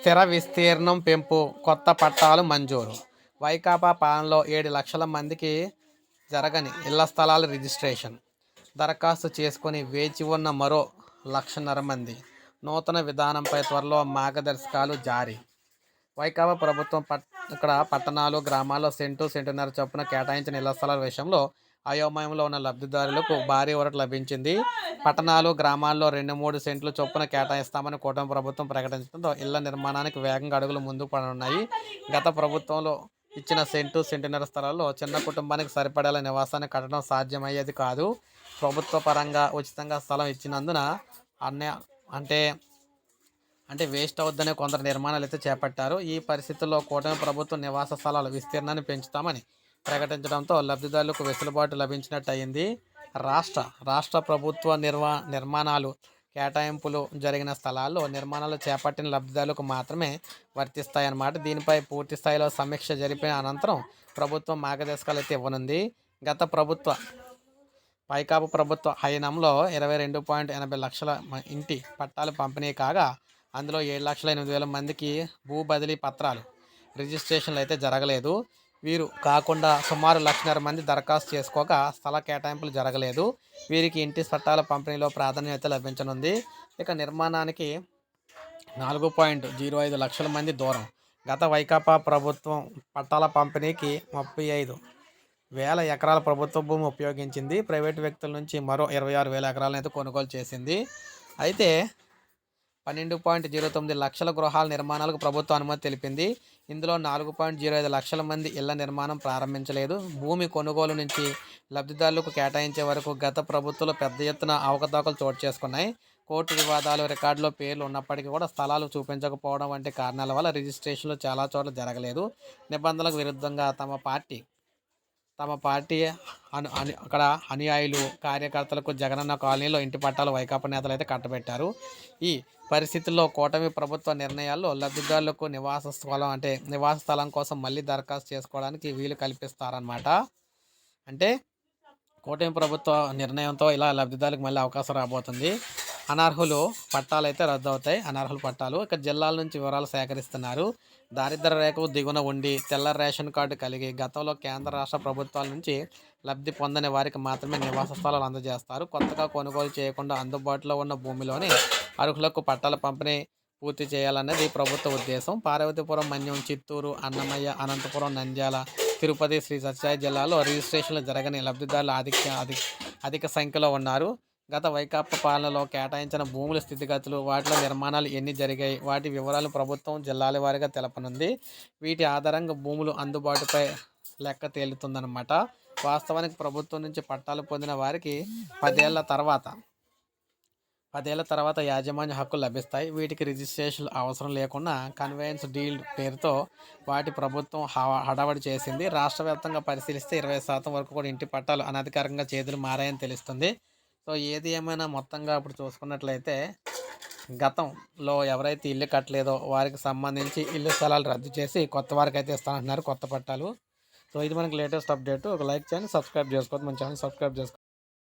స్థిర విస్తీర్ణం పెంపు కొత్త పట్టాలు మంజూరు. వైకాపా పాలనలో ఏడు లక్షల మందికి జరగని ఇళ్ళ స్థలాల రిజిస్ట్రేషన్. దరఖాస్తు చేసుకొని వేచి ఉన్న మరో లక్షన్నర మంది. నూతన విధానంపై త్వరలో మార్గదర్శకాలు జారీ. వైకాపా ప్రభుత్వం పట్ ఇక్కడ పట్టణాలు గ్రామాల్లో సెంటు సెంటున్నర చొప్పున కేటాయించిన ఇళ్ళ స్థలాల విషయంలో అయోమయంలో ఉన్న లబ్ధిదారులకు భారీ ఊరట లభించింది. పట్టణాలు గ్రామాల్లో రెండు మూడు సెంట్లు చొప్పున కేటాయిస్తామని కూటమి ప్రభుత్వం ప్రకటించడంతో ఇళ్ళ నిర్మాణానికి వేగంగా అడుగులు ముందుకు పడనున్నాయి. గత ప్రభుత్వంలో ఇచ్చిన సెంటు సెంటున్నర స్థలాల్లో చిన్న కుటుంబానికి సరిపడేలా నివాసాన్ని కట్టడం సాధ్యమయ్యేది కాదు. ప్రభుత్వ పరంగా ఉచితంగా స్థలం ఇచ్చినందున అన్య అంటే అంటే వేస్ట్ అవుద్దనే కొందరు నిర్మాణాలు అయితే చేపట్టారు. ఈ పరిస్థితుల్లో కూటమి ప్రభుత్వం నివాస స్థలాల విస్తీర్ణాన్ని పెంచుతామని ప్రకటించడంతో లబ్ధిదారులకు వెసులుబాటు లభించినట్టు అయింది రాష్ట్ర రాష్ట్ర ప్రభుత్వ నిర్వా నిర్మాణాలు కేటాయింపులు జరిగిన స్థలాల్లో నిర్మాణాలు చేపట్టిన లబ్ధిదారులకు మాత్రమే వర్తిస్తాయన్నమాట. దీనిపై పూర్తి స్థాయిలో సమీక్ష జరిపిన అనంతరం ప్రభుత్వం మార్గదర్శకాలు అయితే ఇవ్వనుంది. గత ప్రభుత్వ పైకాపు ప్రభుత్వ హయనంలో ఇరవై రెండు పాయింట్ ఎనభై లక్షల ఇంటి పట్టాలు పంపిణీ కాగా అందులో ఏడు లక్షల ఎనిమిది వేల మందికి భూ బదిలీ పత్రాలు రిజిస్ట్రేషన్లు అయితే జరగలేదు. వీరు కాకుండా సుమారు లక్షన్నర మంది దరఖాస్తు చేసుకోగా స్థల కేటాయింపులు జరగలేదు. వీరికి ఇంటి పట్టాల పంపిణీలో ప్రాధాన్యత లభించనుంది. ఇక నిర్మాణానికి నాలుగు పాయింట్ జీరో ఐదు లక్షల మంది దూరం. గత వైకాపా ప్రభుత్వం పట్టాల పంపిణీకి ముప్పై ఐదు వేల ఎకరాల ప్రభుత్వ భూమి ఉపయోగించింది. ప్రైవేటు వ్యక్తుల నుంచి మరో ఇరవై ఆరు వేల ఎకరాలను అయితే కొనుగోలు చేసింది. అయితే పన్నెండు పాయింట్ జీరో తొమ్మిది లక్షల గృహాల నిర్మాణాలకు ప్రభుత్వం అనుమతి తెలిపింది. ఇందులో నాలుగు పాయింట్ జీరో ఐదు లక్షల మంది ఇళ్ళ నిర్మాణం ప్రారంభించలేదు. భూమి కొనుగోలు నుంచి లబ్ధిదారులకు కేటాయించే వరకు గత ప్రభుత్వంలో పెద్ద ఎత్తున అవకతవకలు చోటు చేసుకున్నాయి. కోర్టు వివాదాలు రికార్డులో పేర్లు ఉన్నప్పటికీ కూడా స్థలాలు చూపించకపోవడం వంటి కారణాల వల్ల రిజిస్ట్రేషన్లు చాలా చోట్ల జరగలేదు. నిబంధనలకు విరుద్ధంగా తమ పార్టీ తమ పార్టీ అను అని అక్కడ అనుయాయులు కార్యకర్తలకు జగనన్న కాలనీలో ఇంటి పట్టాలు వైకాపా నేతలు అయితే కట్టబెట్టారు. ఈ పరిస్థితుల్లో కూటమి ప్రభుత్వ నిర్ణయాల్లో లబ్ధిదారులకు నివాస స్థలం అంటే నివాస స్థలం కోసం మళ్ళీ దరఖాస్తు చేసుకోవడానికి వీలు కల్పిస్తారనమాట అంటే కూటమి ప్రభుత్వ నిర్ణయంతో ఇలా లబ్ధిదారులకు మళ్ళీ అవకాశం రాబోతుంది. అనర్హులు పట్టాలు అయితే రద్దు అవుతాయి అనర్హుల పట్టాలు. ఇక్కడ జిల్లాల నుంచి వివరాలు సేకరిస్తున్నారు. దారిద్ర రేఖకు దిగున ఉండి తెల్ల రేషన్ కార్డు కలిగి గతంలో కేంద్ర రాష్ట్ర ప్రభుత్వాల నుంచి లబ్ధి పొందని వారికి మాత్రమే నివాస స్థలాలు అందజేస్తారు. కొత్తగా కొనుగోలు చేయకుండా అందుబాటులో ఉన్న భూమిలోని అర్హులకు పట్టాల పంపిణీ పూర్తి చేయాలన్నది ప్రభుత్వ ఉద్దేశం. పార్వతీపురం మన్యం చిత్తూరు అన్నమయ్య అనంతపురం నంద్యాల తిరుపతి శ్రీ సత్యసాయి జిల్లాలో రిజిస్ట్రేషన్లు జరగని లబ్ధిదారులు అధిక అధిక సంఖ్యలో ఉన్నారు. గత వైకాపా పాలనలో కేటాయించిన భూముల స్థితిగతులు వాటిలో నిర్మాణాలు ఎన్ని జరిగాయి వాటి వివరాలు ప్రభుత్వం జిల్లాల వారీగా తెలపనుంది. వీటి ఆధారంగా భూములు అందుబాటుపై లెక్క తేలుతుందన్నమాట. వాస్తవానికి ప్రభుత్వం నుంచి పట్టాలు పొందిన వారికి పదేళ్ళ తర్వాత పదేళ్ళ తర్వాత యాజమాన్య హక్కులు లభిస్తాయి. వీటికి రిజిస్ట్రేషన్ అవసరం లేకుండా కన్వేయన్స్ డీల్ పేరుతో వాటి ప్రభుత్వం హడావడి చేసింది. రాష్ట్రవ్యాప్తంగా పరిశీలిస్తే ఇరవై శాతం వరకు కూడా ఇంటి పట్టాలు అనధికారికంగా చేతులు మారాయని తెలుస్తుంది. సో ఏది ఏమైనా మొత్తంగా ఇప్పుడు చూసుకున్నట్లయితే గతంలో ఎవరైతే ఇల్లు కట్టలేదో వారికి సంబంధించి ఇల్లు స్థలాలు రద్దు చేసి కొత్త వారికి అయితే ఇస్తానంటున్నారు కొత్త పట్టాలు. సో ఇది మనకి లేటెస్ట్ అప్డేట్. ఒక లైక్ చేయండి సబ్స్క్రైబ్ చేసుకోవద్దు. మన ఛానల్ సబ్స్క్రైబ్ చేసుకోండి